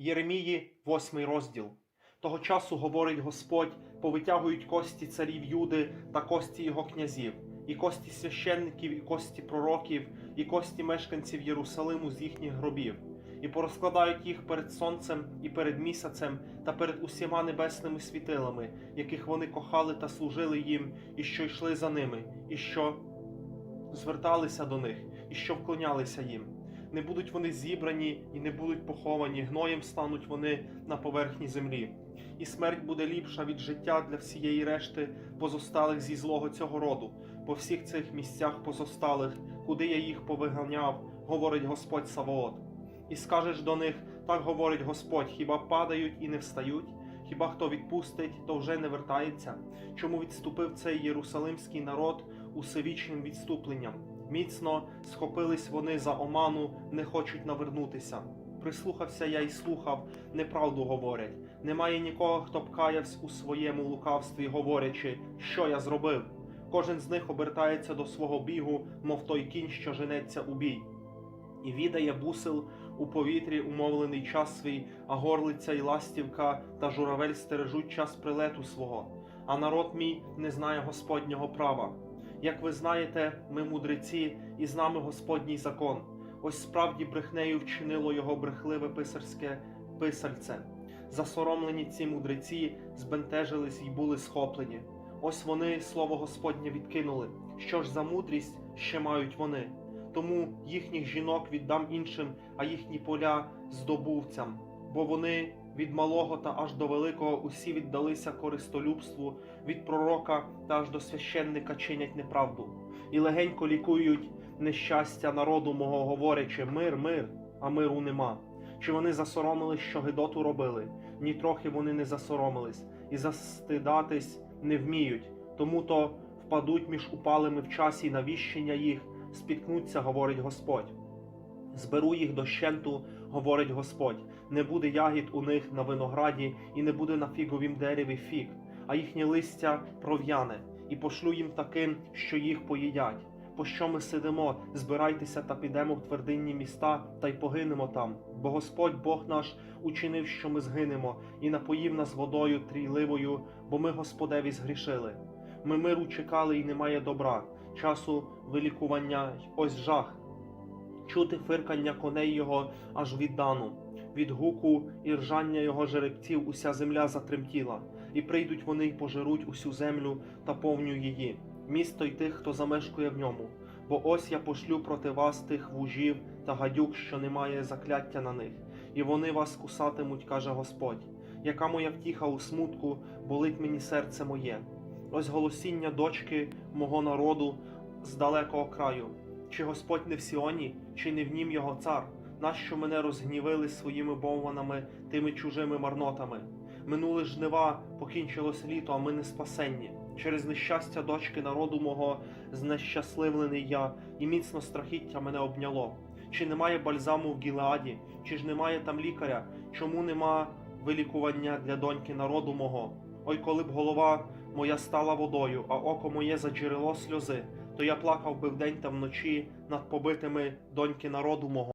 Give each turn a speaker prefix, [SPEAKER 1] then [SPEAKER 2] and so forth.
[SPEAKER 1] Єремії, восьмий розділ. Того часу говорить Господь, повитягують кості царів Юди та кості його князів, і кості священників, і кості пророків, і кості мешканців Єрусалиму з їхніх гробів, і порозкладають їх перед сонцем і перед місяцем та перед усіма небесними світилами, яких вони кохали та служили їм, і що йшли за ними, і що зверталися до них, і що вклонялися їм. Не будуть вони зібрані і не будуть поховані, гноєм стануть вони на поверхні землі. І смерть буде ліпша від життя для всієї решти позосталих зі злого цього роду, по всіх цих місцях позосталих, куди я їх повиганяв, говорить Господь Саваот. І скажеш до них, так говорить Господь, хіба падають і не встають? Хіба хто відпустить, то вже не вертається? Чому відступив цей єрусалимський народ усевічним відступленням? Міцно схопились вони за оману, не хочуть навернутися. Прислухався я і слухав, неправду говорять. Немає нікого, хто б каявсь у своєму лукавстві, говорячи, що я зробив. Кожен з них обертається до свого бігу, мов той кінь, що женеться у бій. І відає бусел у повітрі умовлений час свій, а горлиця й ластівка та журавель стережуть час прилету свого, а народ мій не знає Господнього права. Як ви знаєте, ми мудреці, і з нами Господній закон. Ось справді брехнею вчинило його брехливе писарське писальце. Засоромлені ці мудреці збентежились і були схоплені. Ось вони слово Господнє відкинули. Що ж за мудрість ще мають вони? Тому їхніх жінок віддам іншим, а їхні поля здобувцям, бо вони від малого та аж до великого усі віддалися користолюбству, від пророка та аж до священника чинять неправду, і легенько лікують нещастя народу мого, говорячи мир, мир, а миру нема. Чи вони засоромились, що гидоту робили? Ні трохи вони не засоромились, і застидатись не вміють, тому то впадуть між упалими в часі навіщення їх, спіткнуться, говорить Господь. Зберу їх дощенту, говорить Господь. Не буде ягід у них на винограді, і не буде на фіговім дереві фіг, а їхнє листя пров'яне, і пошлю їм таким, що їх поїдять. Пощо ми сидимо, збирайтеся та підемо в твердинні міста та й погинемо там. Бо Господь Бог наш учинив, що ми згинемо, і напоїв нас водою трійливою, бо ми Господеві згрішили. Ми миру чекали, і немає добра, часу вилікування, ось жах чути фиркання коней його аж від дану, від гуку і ржання його жеребців уся земля затремтіла, і прийдуть вони й пожеруть усю землю та повню її, місто й тих, хто замешкує в ньому. Бо ось я пошлю проти вас тих вужів та гадюк, що немає закляття на них, і вони вас кусатимуть, каже Господь. Яка моя втіха у смутку, болить мені серце моє. Ось голосіння дочки мого народу з далекого краю. Чи Господь не в Сіоні, чи не в нім його цар? Нащо мене розгнівили своїми бовванами, тими чужими марнотами? Минули жнива, покінчилось літо, а ми не спасенні. Через нещастя дочки народу мого знещасливлений я, і міцно страхіття мене обняло. Чи немає бальзаму в Гілеаді, чи ж немає там лікаря? Чому нема вилікування для доньки народу мого? Ой, коли б голова моя стала водою, а око моє за джерело сльози, то я плакав би вдень та вночі над побитими доньки народу мого.